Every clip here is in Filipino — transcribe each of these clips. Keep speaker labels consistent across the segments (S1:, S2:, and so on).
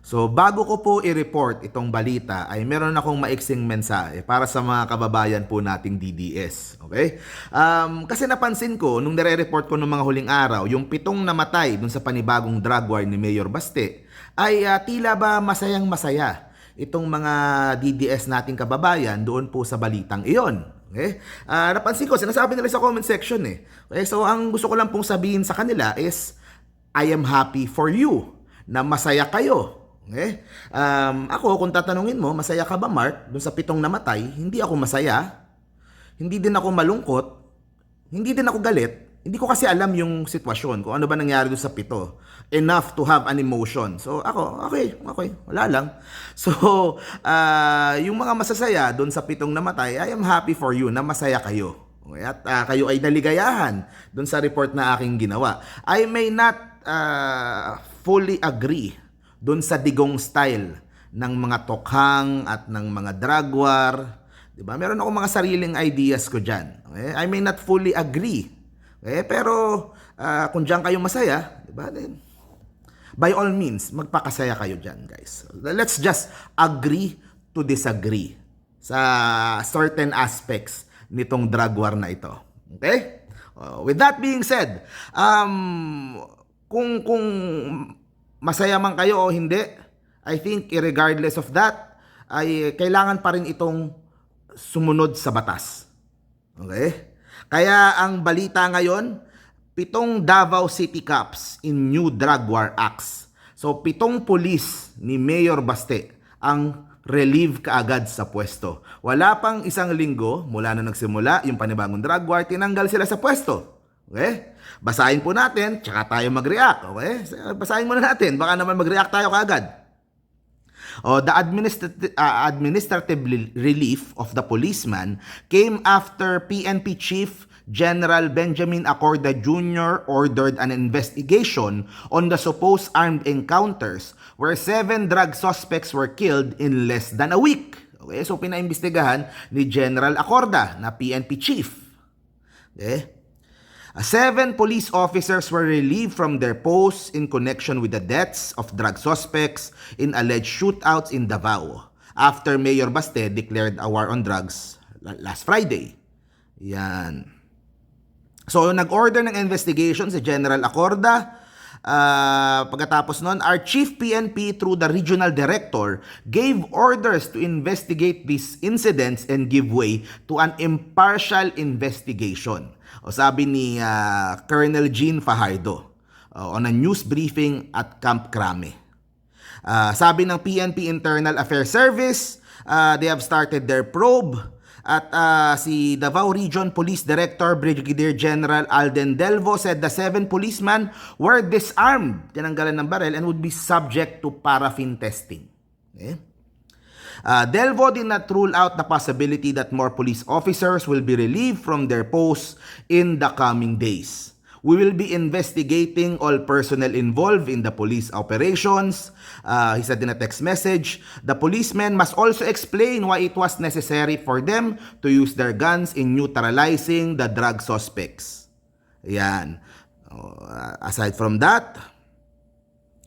S1: So bago ko po i-report itong balita ay meron akong maiksing mensahe para sa mga kababayan po nating DDS. Okay? Um, kasi napansin ko nung nire-report ko nung mga huling araw, yung pitong namatay dun sa panibagong drug war ni Mayor Baste ay ah, tila ba masayang masaya itong mga DDS nating kababayan doon po sa balitang iyon. Okay? Ah, napansin ko, sinasabi nila sa comment section eh. Okay, so ang gusto ko lang pong sabihin sa kanila is I am happy for you na masaya kayo. Okay? Um, ako, kung tatanungin mo, masaya ka ba, Mark? Doon sa pitong namatay, hindi ako masaya. Hindi din ako malungkot. Hindi din ako galit. Hindi ko kasi alam yung sitwasyon, kung ano ba nangyari doon sa pito. Enough to have an emotion. So, ako, okay, okay, wala lang. So, ah, yung mga masasaya doon sa pitong namatay, I am happy for you na masaya kayo. Okay, At ah, kayo ay naligayahan doon sa report na aking ginawa. I may not ah, fully agree doon sa digong style ng mga tokhang at ng mga drug war. 'Di ba? Meron ako mga sariling ideas ko diyan. Okay? I may not fully agree. Okay? Pero ah, kung diyan kayo masaya, 'di ba? Then, by all means, magpakasaya kayo diyan, guys. Let's just agree to disagree sa certain aspects nitong drug war na ito. Okay? Uh, with that being said, um, kung kung masaya man kayo o hindi, I think regardless of that, ay kailangan pa rin itong sumunod sa batas. Okay? Kaya ang balita ngayon, pitong Davao City Cops in new drug war acts. So pitong pulis ni Mayor Baste ang relieve kaagad sa pwesto. Wala pang isang linggo mula na nagsimula yung panibagong drug war, tinanggal sila sa pwesto. Okay? Basahin po natin, tsaka tayo mag-react. Okay? Basahin muna natin, baka naman mag-react tayo kaagad. Oh, the administrative, uh, administrative li- relief of the policeman came after PNP Chief General Benjamin Acorda Jr. ordered an investigation on the supposed armed encounters where seven drug suspects were killed in less than a week. Okay, so pinaimbestigahan ni General Acorda na PNP chief. Okay? Seven police officers were relieved from their posts in connection with the deaths of drug suspects in alleged shootouts in Davao after Mayor Baste declared a war on drugs la- last Friday. Yan. So, nag-order ng investigation si General Acorda. Ah, pagkatapos nun, our Chief PNP through the Regional Director gave orders to investigate these incidents and give way to an impartial investigation. O sabi ni ah, Colonel Jean Fajardo uh, on a news briefing at Camp Crame. Ah, sabi ng PNP Internal Affairs Service, ah, they have started their probe at ah, si Davao Region Police Director Brigadier General Alden Delvo said the seven policemen were disarmed, tinanggalan ng barel and would be subject to paraffin testing. Okay? Uh, Delvo did not rule out the possibility that more police officers will be relieved from their posts in the coming days. We will be investigating all personnel involved in the police operations. Uh, he said in a text message, the policemen must also explain why it was necessary for them to use their guns in neutralizing the drug suspects. Yan. Uh, aside from that,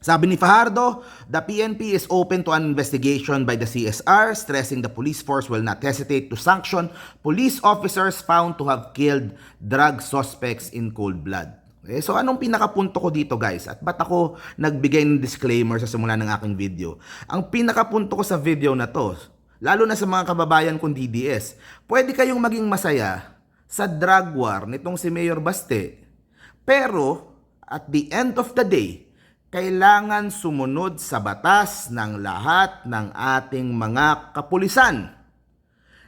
S1: sabi ni Fajardo, the PNP is open to an investigation by the CSR, stressing the police force will not hesitate to sanction police officers found to have killed drug suspects in cold blood. Okay, so anong pinakapunto ko dito guys? At ba't ako nagbigay ng disclaimer sa simula ng aking video? Ang pinakapunto ko sa video na to, lalo na sa mga kababayan kong DDS, pwede kayong maging masaya sa drug war nitong si Mayor Baste. Pero, at the end of the day, kailangan sumunod sa batas ng lahat ng ating mga kapulisan.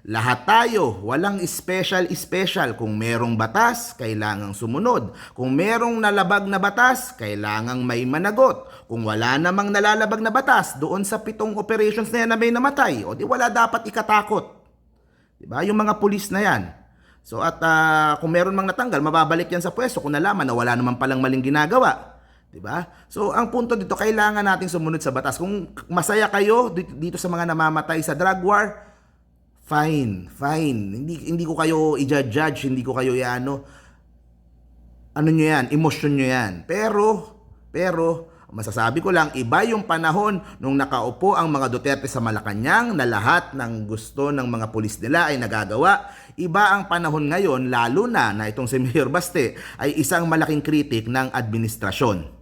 S1: Lahat tayo, walang special-special. Kung merong batas, kailangang sumunod. Kung merong nalabag na batas, kailangang may managot. Kung wala namang nalalabag na batas, doon sa pitong operations na yan na may namatay, o di wala dapat ikatakot. Diba? Yung mga pulis na yan. So at ah, kung meron mang natanggal, mababalik yan sa pwesto kung nalaman na wala naman palang maling ginagawa. 'Di ba? So ang punto dito, kailangan nating sumunod sa batas. Kung masaya kayo di- dito sa mga namamatay sa drug war, fine, fine. Hindi hindi ko kayo i-judge, hindi ko kayo iano ano nyo yan, emosyon nyo yan. Pero, pero, Masasabi ko lang, iba yung panahon nung nakaupo ang mga Duterte sa Malacanang na lahat ng gusto ng mga pulis nila ay nagagawa. Iba ang panahon ngayon, lalo na na itong si Mayor Baste ay isang malaking kritik ng administrasyon.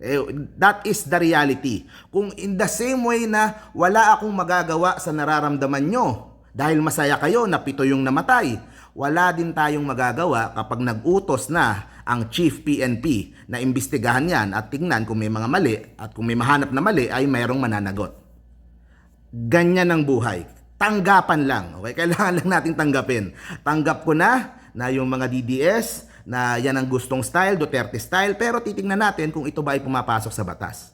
S1: Eh, that is the reality. Kung in the same way na wala akong magagawa sa nararamdaman nyo dahil masaya kayo na pito yung namatay, wala din tayong magagawa kapag nag-utos na ang Chief PNP na imbestigahan yan at tingnan kung may mga mali at kung may mahanap na mali ay mayroong mananagot. Ganyan ang buhay. Tanggapan lang. Okay? Kailangan lang nating tanggapin. Tanggap ko na na yung mga DDS na yan ang gustong style, Duterte style, pero titingnan natin kung ito ba ay pumapasok sa batas.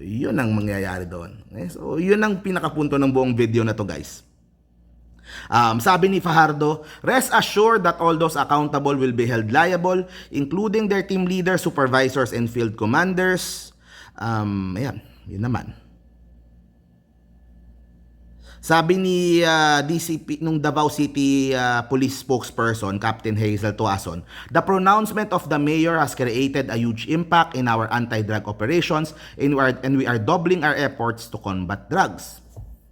S1: Yun ang mangyayari doon. Okay? So, yun ang pinakapunto ng buong video na to guys. Um, sabi ni Fajardo, rest assured that all those accountable will be held liable, including their team leaders, supervisors, and field commanders. Um, ayan, yun naman. Sabi ni ah, DCP nung Davao City ah, Police spokesperson Captain Hazel Tuason, the pronouncement of the mayor has created a huge impact in our anti-drug operations and we are, and we are doubling our efforts to combat drugs.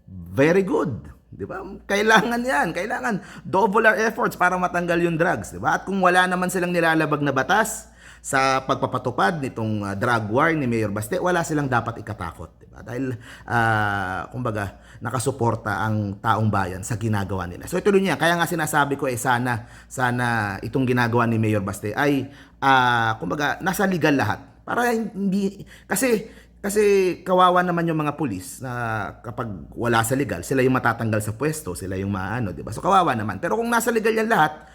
S1: Very good. 'Di ba? Kailangan 'yan. Kailangan double our efforts para matanggal yung drugs, 'di ba? At kung wala naman silang nilalabag na batas sa pagpapatupad nitong ah, drug war ni Mayor Baste, wala silang dapat ikatakot, 'di ba? Dahil ah, kumbaga nakasuporta ang taong bayan sa ginagawa nila. So ituloy niya, kaya nga sinasabi ko eh sana sana itong ginagawa ni Mayor Baste ay ah, kumbaga nasa legal lahat. Para hindi kasi kasi kawawa naman yung mga pulis na kapag wala sa legal, sila yung matatanggal sa pwesto, sila yung maano, 'di ba? So kawawa naman. Pero kung nasa legal yan lahat,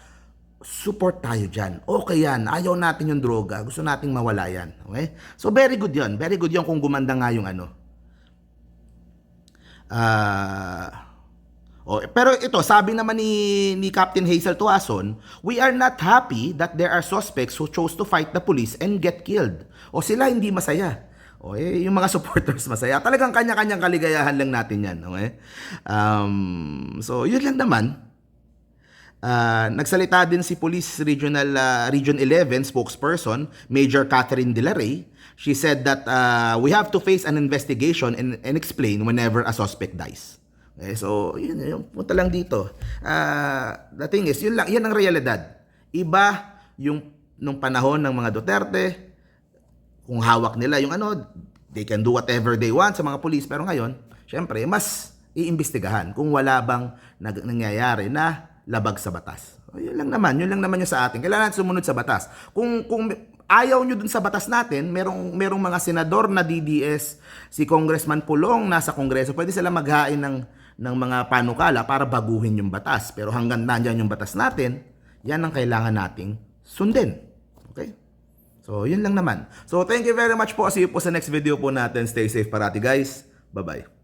S1: support tayo dyan. Okay yan. Ayaw natin yung droga. Gusto nating mawala yan. Okay? So, very good yon Very good yon kung gumanda nga yung ano. Ah... oh, pero ito, sabi naman ni, ni Captain Hazel Tuason, we are not happy that there are suspects who chose to fight the police and get killed. O sila hindi masaya. O eh, yung mga supporters masaya. Talagang kanya-kanyang kaligayahan lang natin yan. Okay? Um, so, yun lang naman. Ah, nagsalita din si Police Regional ah, Region 11 spokesperson Major Catherine De Rey. She said that ah, we have to face an investigation and, and explain whenever a suspect dies. Okay, so yun yung punta lang dito. Ah, the thing is, yun lang, yan ang realidad. Iba yung nung panahon ng mga Duterte, kung hawak nila yung ano, they can do whatever they want sa mga police. Pero ngayon, syempre, mas iimbestigahan kung wala bang nangyayari na labag sa batas. O, yun lang naman, yun lang naman yung sa atin. Kailangan natin sumunod sa batas. Kung, kung ayaw nyo dun sa batas natin, merong, merong mga senador na DDS, si Congressman Pulong nasa Kongreso, pwede sila maghain ng, ng mga panukala para baguhin yung batas. Pero hanggang nandyan yung batas natin, yan ang kailangan nating sundin. Okay? So, yun lang naman. So, thank you very much po. See you po sa next video po natin. Stay safe parati guys. Bye-bye.